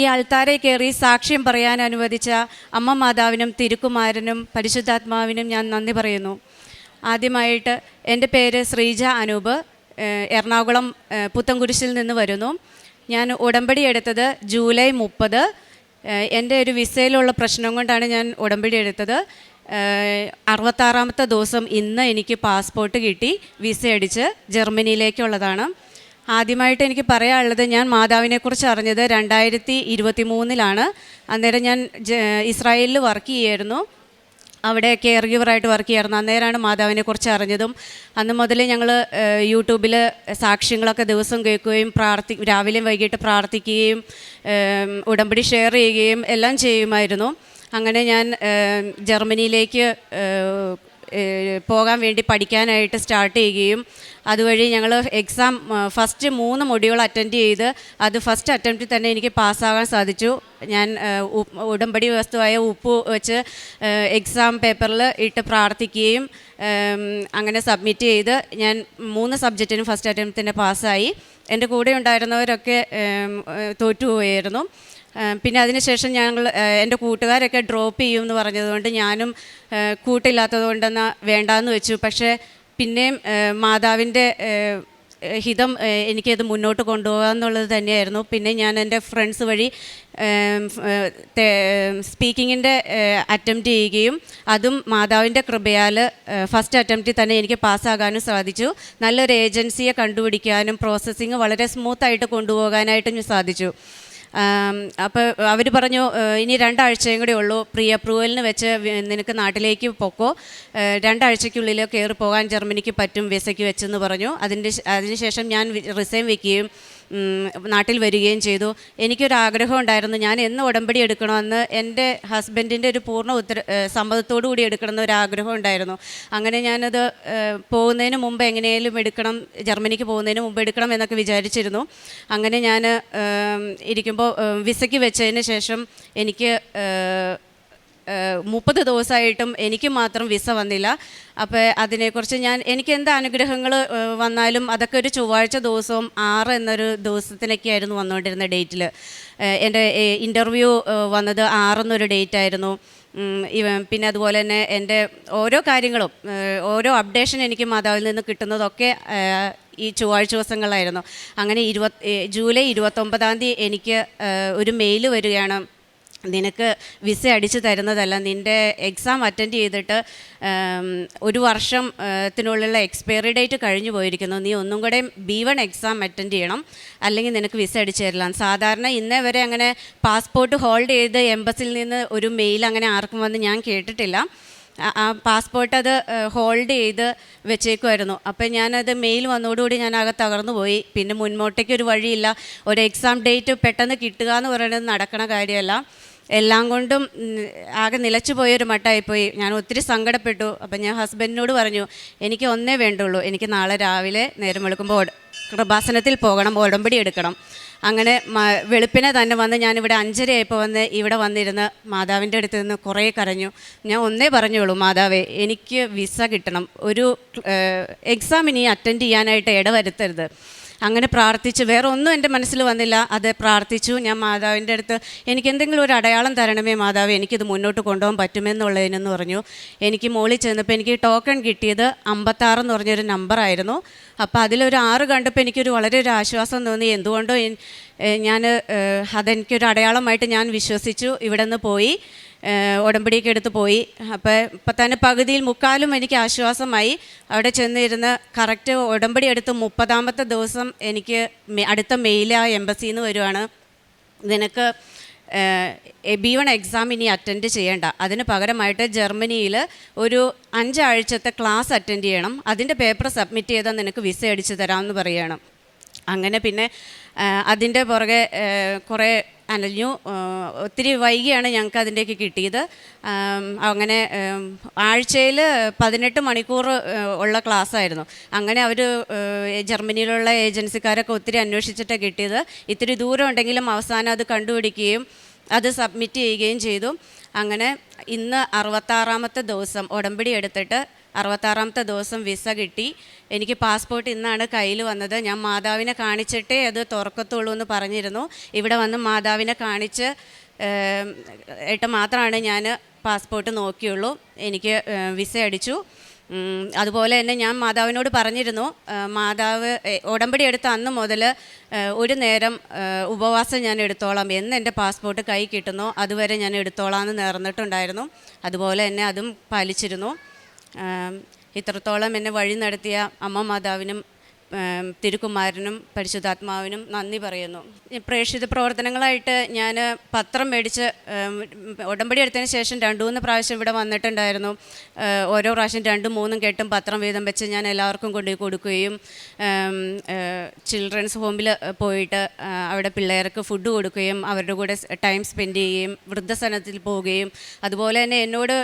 ഈ അൾത്താരെ കയറി സാക്ഷ്യം പറയാൻ അനുവദിച്ച അമ്മ മാതാവിനും തിരുക്കുമാരനും പരിശുദ്ധാത്മാവിനും ഞാൻ നന്ദി പറയുന്നു. ആദ്യമായിട്ട് എന്റെ പേര് ശ്രീജ അനൂപ് എറണാകുളം പുത്തൻകുരിശിൽ നിന്ന് വരുന്നു. ഞാൻ ഉടമ്പടി എടുത്തത് ജൂലൈ മുപ്പത്. എന്റെ ഒരു വിസയിലുള്ള പ്രശ്നം കൊണ്ടാണ് ഞാൻ ഉടമ്പടി എടുത്തത്. അറുപത്താറാമത്തെ ദിവസം ഇന്ന് എനിക്ക് പാസ്പോർട്ട് കിട്ടി വിസ അടിച്ച് ജർമ്മനിയിലേക്കുള്ളതാണ്. ആദ്യമായിട്ട് എനിക്ക് പറയാനുള്ളത് ഞാൻ മാതാവിനെക്കുറിച്ച് അറിഞ്ഞത് രണ്ടായിരത്തി ഇരുപത്തി മൂന്നിലാണ് അന്നേരം ഞാൻ ഇസ്രായേലിൽ വർക്ക് ചെയ്യായിരുന്നു അവിടെ കെയർ ഗിവറായിട്ട് വർക്ക് ചെയ്യായിരുന്നു അന്നേരമാണ് മാതാവിനെ കുറിച്ച് അറിഞ്ഞതും. അന്ന് മുതൽ ഞങ്ങൾ യൂട്യൂബിൽ സാക്ഷ്യങ്ങളൊക്കെ ദിവസം കേൾക്കുകയും പ്രാർത്ഥി രാവിലെയും വൈകിട്ട് പ്രാർത്ഥിക്കുകയും ഉടമ്പടി ഷെയർ ചെയ്യുകയും എല്ലാം ചെയ്യുമായിരുന്നു. അങ്ങനെ ഞാൻ ജർമ്മനിയിലേക്ക് പോകാൻ വേണ്ടി പഠിക്കാനായിട്ട് സ്റ്റാർട്ട് ചെയ്യുകയും അതുവഴി ഞങ്ങൾ എക്സാം ഫസ്റ്റ് മൂന്ന് മൊഡ്യൂൾ അറ്റൻഡ് ചെയ്ത് അത് ഫസ്റ്റ് അറ്റംപ്റ്റിൽ തന്നെ എനിക്ക് പാസ്സാകാൻ സാധിച്ചു. ഞാൻ ഉടമ്പടി വസ്തുവായ ഉപ്പ് വെച്ച് എക്സാം പേപ്പറിൽ ഇട്ട് പ്രാർത്ഥിക്കുകയും അങ്ങനെ സബ്മിറ്റ് ചെയ്ത് ഞാൻ മൂന്ന് സബ്ജക്റ്റിനും ഫസ്റ്റ് അറ്റംപ്റ്റ് തന്നെ പാസ്സായി. എന്റെ കൂടെ ഉണ്ടായിരുന്നവരൊക്കെ തോറ്റുപോയായിരുന്നു. പിന്നെ അതിനുശേഷം ഞങ്ങൾ എന്റെ കൂട്ടുകാരൊക്കെ ഡ്രോപ്പ് ചെയ്യും എന്ന് പറഞ്ഞതുകൊണ്ട് ഞാനും ഏഹ് കൂട്ടില്ലാത്തത് കൊണ്ടെന്നാ വേണ്ടാന്ന് വെച്ചു. പക്ഷേ പിന്നെയും മാതാവിന്റെ ഹിതം എനിക്കത് മുന്നോട്ട് കൊണ്ടുപോകുക എന്നുള്ളത് തന്നെയായിരുന്നു. പിന്നെ ഞാൻ എന്റെ ഫ്രണ്ട്സ് വഴി സ്പീക്കിങ്ങിന്റെ അറ്റംപ്റ്റ് ചെയ്യുകയും അതും മാതാവിന്റെ കൃപയാൽ ഫസ്റ്റ് അറ്റംപ്റ്റിൽ തന്നെ എനിക്ക് പാസ്സാകാനും സാധിച്ചു. നല്ലൊരു ഏജൻസിയെ കണ്ടുപിടിക്കാനും പ്രോസസ്സിങ് വളരെ സ്മൂത്തായിട്ട് കൊണ്ടുപോകാനായിട്ടും സാധിച്ചു. അപ്പോൾ അവർ പറഞ്ഞു ഇനി രണ്ടാഴ്ചയും കൂടെ ഉള്ളൂ. പ്രീ അപ്രൂവലിന് വെച്ച് നിനക്ക് നാട്ടിലേക്ക് പൊക്കോ. രണ്ടാഴ്ചയ്ക്കുള്ളിൽ കയറി പോകാൻ ജർമ്മനിക്ക് പറ്റും വിസയ്ക്ക് വെച്ചെന്ന് പറഞ്ഞു. അതിന്റെ അതിനുശേഷം ഞാൻ റിസൈൻ വെക്കുകയും ഉം, നാട്ടിൽ വരികയും ചെയ്തു. എനിക്കൊരു ആഗ്രഹം ഉണ്ടായിരുന്നു ഞാൻ എന്ന് ഉടമ്പടി എടുക്കണമെന്ന് എന്റെ ഹസ്ബൻഡിന്റെ ഒരു പൂർണ ഉത്തര സമ്മതത്തോടു കൂടി എടുക്കണമെന്ന് ഒരു ആഗ്രഹം ഉണ്ടായിരുന്നു അങ്ങനെ ഞാനത് പോകുന്നതിന് മുമ്പ് എങ്ങനെയും എടുക്കണം ജർമ്മനിക്ക് പോകുന്നതിന് മുമ്പ് എടുക്കണം എന്നൊക്കെ വിചാരിച്ചിരുന്നു. അങ്ങനെ ഞാൻ ഇരിക്കുമ്പോൾ വിസയ്ക്ക് വെച്ചതിന് ശേഷം എനിക്ക് മുപ്പത് ദിവസമായിട്ടും എനിക്ക് മാത്രം വിസ വന്നില്ല. അപ്പോൾ അതിനെക്കുറിച്ച് ഞാൻ എനിക്ക് എന്ത് അനുഗ്രഹങ്ങൾ വന്നാലും അതൊക്കെ ഒരു ചൊവ്വാഴ്ച ദിവസവും ആറ് എന്നൊരു ദിവസത്തിനൊക്കെയായിരുന്നു വന്നുകൊണ്ടിരുന്ന ഡേറ്റിൽ എന്റെ ഇന്റർവ്യൂ വന്നത് ആറെന്നൊരു ഡേറ്റ് ആയിരുന്നു പിന്നെ അതുപോലെ തന്നെ എന്റെ ഓരോ കാര്യങ്ങളും ഓരോ അപ്ഡേഷൻ എനിക്ക് മാതാവിൽ നിന്ന് കിട്ടുന്നതൊക്കെ ഈ ചൊവ്വാഴ്ച ദിവസങ്ങളായിരുന്നു അങ്ങനെ ഇരുപത് ജൂലൈ ഇരുപത്തൊമ്പതാം തീയതി എനിക്ക് ഒരു മെയിൽ വരികയാണ്. നിനക്ക് വിസ അടിച്ചു തരുന്നതല്ല. നിന്റെ എക്സാം അറ്റൻഡ് ചെയ്തിട്ട് ഒരു വർഷം ഏഹ്, ത്തിനുള്ളിലുള്ള എക്സ്പയറി ഡേറ്റ് കഴിഞ്ഞു പോയിരിക്കുന്നു. നീ ഒന്നും കൂടെ ബി വൺ എക്സാം അറ്റൻഡ് ചെയ്യണം. അല്ലെങ്കിൽ നിനക്ക് വിസ അടിച്ചു തരില്ല സാധാരണ ഇന്നേ വരെ അങ്ങനെ പാസ്പോർട്ട് ഹോൾഡ് ചെയ്ത് എംബസിയിൽ നിന്ന് ഒരു മെയിൽ അങ്ങനെ ആർക്കും വന്ന് ഞാൻ കേട്ടിട്ടില്ല. ആ- പാസ്പോർട്ട് അത് ഹോൾഡ് ചെയ്ത് വെച്ചേക്കുമായിരുന്നു അപ്പം ഞാനത് മെയിൽ വന്നതോടുകൂടി ഞാൻ ആകെ തകർന്നു പോയി. പിന്നെ മുൻപോട്ടേക്ക് ഒരു വഴിയില്ല. ഒരു എക്സാം ഡേറ്റ് പെട്ടെന്ന് കിട്ടുക എന്ന് പറയുന്നത് നടക്കണ കാര്യമല്ല. എല്ലാം കൊണ്ടും ആകെ നിലച്ചു പോയൊരു മട്ടായിപ്പോയി. ഞാൻ ഒത്തിരി സങ്കടപ്പെട്ടു. അപ്പം ഞാൻ ഹസ്ബൻഡിനോട് പറഞ്ഞു എനിക്ക് ഒന്നേ വേണ്ടുള്ളൂ. എനിക്ക് നാളെ രാവിലെ നേരം വെളുക്കുമ്പോൾ കൃപാസനത്തിൽ പോകണം ഉടമ്പടി എടുക്കണം. അങ്ങനെ വെളുപ്പിനെ തന്നെ വന്ന് ഞാനിവിടെ അഞ്ചരയായപ്പോൾ വന്ന് ഇവിടെ വന്നിരുന്ന് മാതാവിന്റെ അടുത്ത് നിന്ന് കുറേ കരഞ്ഞു. ഞാൻ ഒന്നേ പറഞ്ഞോളൂ മാതാവേ എനിക്ക് വിസ കിട്ടണം. ഒരു എക്സാം ഇനി അറ്റൻഡ് ചെയ്യാനായിട്ട് ഇടവരുത്തരുത്. അങ്ങനെ പ്രാർത്ഥിച്ചു വേറെ ഒന്നും എന്റെ മനസ്സിൽ വന്നില്ല. അത് പ്രാർത്ഥിച്ചു. ഞാൻ മാതാവിന്റെ അടുത്ത് എനിക്ക് എന്തെങ്കിലും ഒരു അടയാളം തരണമേ മാതാവ് എനിക്കിത് മുന്നോട്ട് കൊണ്ടുപോകാൻ പറ്റുമെന്നുള്ളതിനെന്ന് പറഞ്ഞു. എനിക്ക് മുകളിൽ ചെന്നപ്പോൾ എനിക്ക് ടോക്കൺ കിട്ടിയത് അമ്പത്താറെന്ന് പറഞ്ഞൊരു നമ്പറായിരുന്നു. അപ്പോൾ അതിലൊരു ആറ് കണ്ടപ്പോൾ എനിക്കൊരു വളരെ ഒരു ആശ്വാസം തോന്നി. എന്തുകൊണ്ടോ ഞാൻ അതെനിക്കൊരു അടയാളമായിട്ട് ഞാൻ വിശ്വസിച്ചു. ഇവിടെ നിന്ന് പോയി. ഉടമ്പടിയൊക്കെ എടുത്ത് പോയി. അപ്പോൾ ഇപ്പം തന്നെ പകുതിയിൽ മുക്കാലും എനിക്ക് ആശ്വാസമായി. അവിടെ ചെന്നിരുന്ന് കറക്റ്റ് ഉടമ്പടി എടുത്ത് മുപ്പതാമത്തെ ദിവസം എനിക്ക് അടുത്ത മെയിൽ ആ എംബസിയിൽ നിന്ന് വരുവാണ്. നിനക്ക് ബി വൺ എക്സാം ഇനി അറ്റൻഡ് ചെയ്യേണ്ട. അതിന് പകരമായിട്ട് ജർമ്മനിയിൽ ഒരു അഞ്ചാഴ്ചത്തെ ക്ലാസ് അറ്റൻഡ് ചെയ്യണം. അതിന്റെ പേപ്പർ സബ്മിറ്റ് ചെയ്താൽ നിനക്ക് വിസ അടിച്ചു തരാമെന്ന് പറയുകയാണ് അങ്ങനെ പിന്നെ അതിന്റെ പുറകെ കുറേ അലഞ്ഞു ആ, ഒത്തിരി വൈകിയാണ് ഞങ്ങൾക്ക് അതിന്റെയൊക്കെ കിട്ടിയത്. അങ്ങനെ ആഴ്ചയിൽ പതിനെട്ട് മണിക്കൂർ ഉള്ള ക്ലാസ് ആയിരുന്നു അങ്ങനെ അവർ ജർമ്മനിയിലുള്ള ഏജൻസിക്കാരൊക്കെ ഒത്തിരി അന്വേഷിച്ചിട്ടാണ് കിട്ടിയത്. ഇത്തിരി ദൂരം ഉണ്ടെങ്കിലും അവസാനം അത് കണ്ടുപിടിക്കുകയും അത് സബ്മിറ്റ് ചെയ്യുകയും ചെയ്തു. അങ്ങനെ ഇന്ന് അറുപത്താറാമത്തെ ദിവസം ഉടമ്പടി എടുത്തിട്ട് അറുപത്താറാമത്തെ ദിവസം വിസ കിട്ടി. എനിക്ക് പാസ്പോർട്ട് ഇന്നാണ് കയ്യിൽ വന്നത്. ഞാൻ മാതാവിനെ കാണിച്ചിട്ടേ അത് തുറക്കത്തുള്ളൂ എന്ന് പറഞ്ഞിരുന്നു. ഇവിടെ വന്ന് മാതാവിനെ കാണിച്ച് ഏട്ട മാത്രമാണ് ഞാൻ പാസ്പോർട്ട് നോക്കിയുള്ളൂ. എനിക്ക് വിസ അടിച്ചു. അതുപോലെ തന്നെ ഞാൻ മാതാവിനോട് പറഞ്ഞിരുന്നു മാതാവ് ഉടമ്പടി എടുത്ത അന്ന് മുതൽ ഒരു നേരം ഉപവാസം ഞാൻ എടുത്തോളാം. എന്ന് എന്റെ പാസ്പോർട്ട് കൈ കിട്ടുന്നു. അതുവരെ ഞാൻ എടുത്തോളാം എന്ന് നേർന്നിട്ടുണ്ടായിരുന്നു. അതുപോലെ തന്നെ അതും പാലിച്ചിരുന്നു. ഇത്രത്തോളം എന്നെ വഴി നടത്തിയ അമ്മ മാതാവിനും തിരുക്കുമാരനും പരിശുദ്ധാത്മാവിനും നന്ദി പറയുന്നു. പ്രേക്ഷിത പ്രവർത്തനങ്ങളായിട്ട് ഞാൻ പത്രം മേടിച്ച് ഉടമ്പടി എടുത്തതിന് ശേഷം രണ്ടു മൂന്ന് പ്രാവശ്യം ഇവിടെ വന്നിട്ടുണ്ടായിരുന്നു. ഓരോ പ്രാവശ്യം രണ്ടും മൂന്നും കെട്ടും പത്രം വീതം വെച്ച് ഞാൻ എല്ലാവർക്കും കൊണ്ടുപോയി കൊടുക്കുകയും ചിൽഡ്രൻസ് ഹോമിൽ പോയിട്ട് അവിടെ പിള്ളേർക്ക് ഫുഡ് കൊടുക്കുകയും അവരുടെ കൂടെ ടൈം സ്പെൻഡ് ചെയ്യുകയും വൃദ്ധസനത്തിൽ പോവുകയും അതുപോലെ തന്നെ എന്നോട്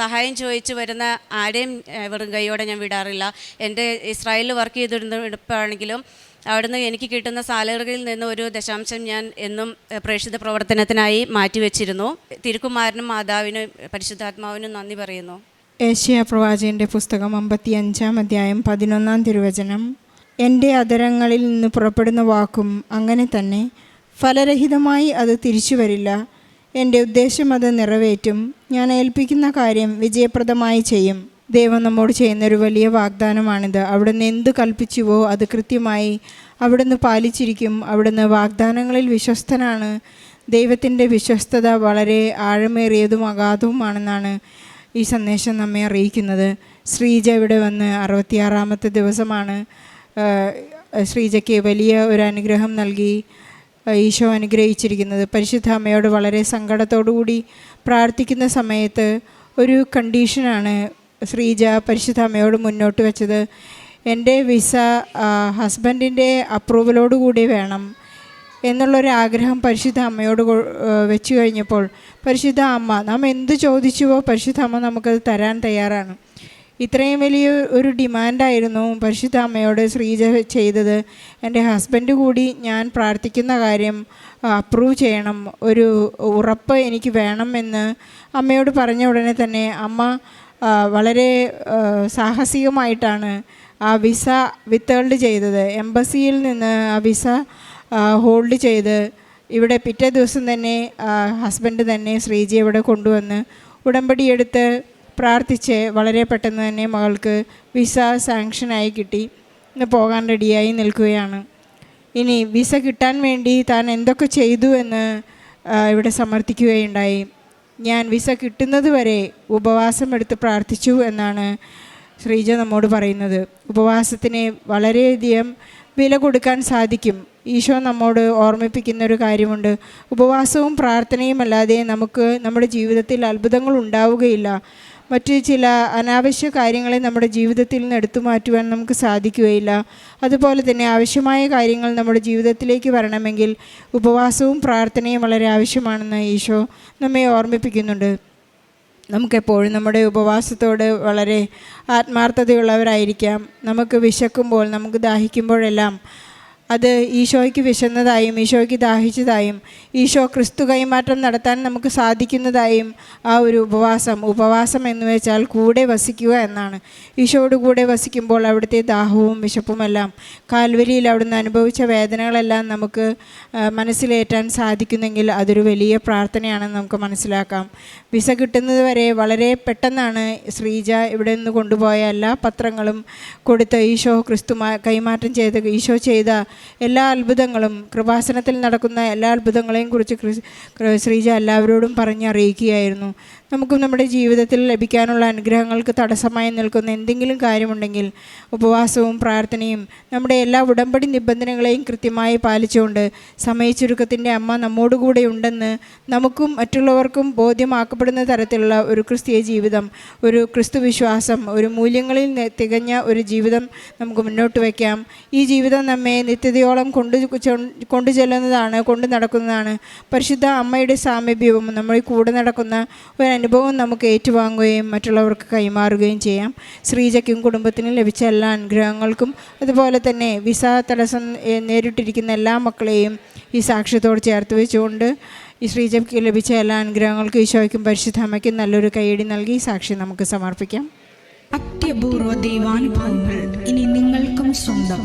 സഹായം ചോദിച്ചു വരുന്ന ആരെയും വെറും കൈയോടെ ഞാൻ വിടാറില്ല. എന്റെ ഇസ്രായേലിൽ വർക്ക് ചെയ്തിരുന്നപ്പോഴാണെങ്കിലും അവിടുന്ന് എനിക്ക് കിട്ടുന്ന സാലറിയിൽ നിന്ന് ഒരു ദശാംശം ഞാൻ എന്നും പ്രേക്ഷിത പ്രവർത്തനത്തിനായി മാറ്റിവെച്ചിരുന്നു. തിരുക്കുമാരനും മാതാവിനും പരിശുദ്ധാത്മാവിനും നന്ദി പറയുന്നു. ഏഷ്യ പ്രവാചകന്റെ പുസ്തകം അമ്പത്തി അഞ്ചാം അധ്യായം പതിനൊന്നാം തിരുവചനം. എന്റെ അതരങ്ങളിൽ നിന്ന് പുറപ്പെടുന്ന വാക്കും അങ്ങനെ തന്നെ. ഫലരഹിതമായി അത് തിരിച്ചു വരില്ല. എന്റെ ഉദ്ദേശം അത് നിറവേറ്റും. ഞാൻ ഏൽപ്പിക്കുന്ന കാര്യം വിജയപ്രദമായി ചെയ്യും. ദൈവം നമ്മോട് ചെയ്യുന്ന ഒരു വലിയ വാഗ്ദാനമാണിത്. അവിടുന്ന് എന്ത് കൽപ്പിച്ചുവോ അത് കൃത്യമായി അവിടുന്ന് പാലിച്ചിരിക്കും. അവിടുന്ന് വാഗ്ദാനങ്ങളിൽ വിശ്വസ്തനാണ്. ദൈവത്തിന്റെ വിശ്വസ്തത വളരെ ആഴമേറിയതും അഗാധവുമാണെന്നാണ് ഈ സന്ദേശം നമ്മെ അറിയിക്കുന്നത്. ശ്രീജ ഇവിടെ വന്ന് അറുപത്തിയാറാമത്തെ ദിവസമാണ്. ശ്രീജയ്ക്ക് വലിയ ഒരു അനുഗ്രഹം നൽകി ഈശോ അനുഗ്രഹിച്ചിരിക്കുന്നത്. പരിശുദ്ധ അമ്മയോട് വളരെ സങ്കടത്തോടുകൂടി പ്രാർത്ഥിക്കുന്ന സമയത്ത് ഒരു കണ്ടീഷനാണ് ശ്രീജ പരിശുദ്ധ അമ്മയോട് മുന്നോട്ട് വെച്ചത് എന്റെ വിസ ഹസ്ബൻഡിന്റെ അപ്രൂവലോടുകൂടി വേണം എന്നുള്ളൊരു ആഗ്രഹം പരിശുദ്ധ അമ്മയോട് വെച്ചു കഴിഞ്ഞപ്പോൾ പരിശുദ്ധ അമ്മ നാം എന്ത് ചോദിച്ചുവോ പരിശുദ്ധ അമ്മ നമുക്കത് തരാൻ തയ്യാറാണ്. ഇത്രയും വലിയ ഒരു ഡിമാൻഡായിരുന്നു പരിശുദ്ധ അമ്മയോട് ശ്രീജ ചെയ്തത്. എന്റെ ഹസ്ബൻഡ് കൂടി ഞാൻ പ്രാർത്ഥിക്കുന്ന കാര്യം അപ്രൂവ് ചെയ്യണം. ഒരു ഉറപ്പ് എനിക്ക് വേണം എന്ന് അമ്മയോട് പറഞ്ഞ ഉടനെ തന്നെ അമ്മ വളരെ സാഹസികമായിട്ടാണ് ആ വിസ വിത്തേൾഡ് ചെയ്തത്. എംബസിയിൽ നിന്ന് ആ വിസ ഹോൾഡ് ചെയ്ത് ഇവിടെ പിറ്റേ ദിവസം തന്നെ ഹസ്ബൻഡ് തന്നെ ശ്രീജി ഇവിടെ കൊണ്ടുവന്ന് ഉടമ്പടി എടുത്ത് പ്രാർത്ഥിച്ച് വളരെ പെട്ടെന്ന് തന്നെ മകൾക്ക് വിസ സാങ്ഷനായി കിട്ടി. ഇന്ന് പോകാൻ റെഡിയായി നിൽക്കുകയാണ്. ഇനി വിസ കിട്ടാൻ വേണ്ടി താൻ എന്തൊക്കെ ചെയ്തു എന്ന് ഇവിടെ സമർത്ഥിക്കുകയുണ്ടായി. ഞാൻ വിസ കിട്ടുന്നത് വരെ ഉപവാസം എടുത്ത് പ്രാർത്ഥിച്ചു എന്നാണ് ശ്രീജ നമ്മോട് പറയുന്നത്. ഉപവാസത്തിന് വളരെയധികം വില കൊടുക്കാൻ സാധിക്കും. ഈശോ നമ്മോട് ഓർമ്മിപ്പിക്കുന്ന ഒരു കാര്യമുണ്ട്. ഉപവാസവും പ്രാർത്ഥനയും അല്ലാതെ നമുക്ക് നമ്മുടെ ജീവിതത്തിൽ അത്ഭുതങ്ങൾ ഉണ്ടാവുകയില്ല. മറ്റ് ചില അനാവശ്യ കാര്യങ്ങളെ നമ്മുടെ ജീവിതത്തിൽ നിന്ന് എടുത്തു മാറ്റുവാൻ നമുക്ക് സാധിക്കുകയില്ല. അതുപോലെ തന്നെ ആവശ്യമായ കാര്യങ്ങൾ നമ്മുടെ ജീവിതത്തിലേക്ക് വരണമെങ്കിൽ ഉപവാസവും പ്രാർത്ഥനയും വളരെ ആവശ്യമാണെന്ന് ഈശോ നമ്മെ ഓർമ്മിപ്പിക്കുന്നുണ്ട്. നമുക്കെപ്പോഴും നമ്മുടെ ഉപവാസത്തോട് വളരെ ആത്മാർത്ഥതയുള്ളവരായിരിക്കാം. നമുക്ക് വിശക്കുമ്പോൾ നമുക്ക് ദാഹിക്കുമ്പോഴെല്ലാം അത് ഈശോയ്ക്ക് വിശന്നതായും ഈശോയ്ക്ക് ദാഹിച്ചതായും ഈശോ ക്രിസ്തു കൈമാറ്റം നടത്താൻ നമുക്ക് സാധിക്കുന്നതായും ആ ഒരു ഉപവാസം ഉപവാസം എന്ന് വെച്ചാൽ കൂടെ വസിക്കുക എന്നാണ്. ഈശോയോട് കൂടെ വസിക്കുമ്പോൾ അവിടുത്തെ ദാഹവും വിശപ്പുമെല്ലാം കാൽവരിയിൽ അവിടുന്ന് അനുഭവിച്ച വേദനകളെല്ലാം നമുക്ക് മനസ്സിലേറ്റാൻ സാധിക്കുന്നെങ്കിൽ അതൊരു വലിയ പ്രാർത്ഥനയാണെന്ന് നമുക്ക് മനസ്സിലാക്കാം. വിസ കിട്ടുന്നത് വരെ വളരെ പെട്ടെന്നാണ് ശ്രീജ ഇവിടെ നിന്ന് കൊണ്ടുപോയ എല്ലാ പത്രങ്ങളും കൊടുത്ത് ഈശോ ക്രിസ്തു കൈമാറ്റം ചെയ്ത് ഈശോ ചെയ്ത എല്ലാ അത്ഭുതങ്ങളും കൃപാസനത്തിൽ നടക്കുന്ന എല്ലാ അത്ഭുതങ്ങളെയും കുറിച്ച് ശ്രീജ എല്ലാവരോടും പറഞ്ഞറിയിക്കുകയായിരുന്നു. നമുക്കും നമ്മുടെ ജീവിതത്തിൽ ലഭിക്കാനുള്ള അനുഗ്രഹങ്ങൾക്ക് തടസ്സമായി നിൽക്കുന്ന എന്തെങ്കിലും കാര്യമുണ്ടെങ്കിൽ ഉപവാസവും പ്രാർത്ഥനയും നമ്മുടെ എല്ലാ ഉടമ്പടി നിബന്ധനകളെയും കൃത്യമായി പാലിച്ചുകൊണ്ട് സമയച്ചുരുക്കത്തിന്റെ അമ്മ നമ്മോടുകൂടെ ഉണ്ടെന്ന് നമുക്കും മറ്റുള്ളവർക്കും ബോധ്യമാക്കപ്പെടുന്ന തരത്തിലുള്ള ഒരു ക്രിസ്തീയ ജീവിതം ഒരു ക്രിസ്തു വിശ്വാസം ഒരു മൂല്യങ്ങളിൽ തികഞ്ഞ ഒരു ജീവിതം നമുക്ക് മുന്നോട്ട് വയ്ക്കാം. ഈ ജീവിതം നമ്മെ നിത്യതയോളം കൊണ്ടു കൊണ്ടു ചെല്ലുന്നതാണ് കൊണ്ടു നടക്കുന്നതാണ്. പരിശുദ്ധ അമ്മയുടെ സാമീപ്യവും നമ്മൾ കൂടെ നടക്കുന്ന ഒരു അനുഭവം നമുക്ക് ഏറ്റുവാങ്ങുകയും മറ്റുള്ളവർക്ക് കൈമാറുകയും ചെയ്യാം. ശ്രീജയ്ക്കും കുടുംബത്തിനും ലഭിച്ച എല്ലാ അനുഗ്രഹങ്ങൾക്കും അതുപോലെ തന്നെ വിസ തടസ്സം നേരിട്ടിരിക്കുന്ന എല്ലാ മക്കളെയും ഈ സാക്ഷ്യത്തോട് ചേർത്ത് വെച്ചുകൊണ്ട് ഈ ശ്രീജയ്ക്ക് ലഭിച്ച എല്ലാ അനുഗ്രഹങ്ങൾക്കും ഈശോയ്ക്കും പരിശുദ്ധ അമ്മയ്ക്കും നല്ലൊരു കൈയടി നൽകി സാക്ഷി നമുക്ക് സമർപ്പിക്കാം. അത്യപൂർവ ദൈവാനുഭവങ്ങൾ ഇനി നിങ്ങൾക്കും സ്വന്തം.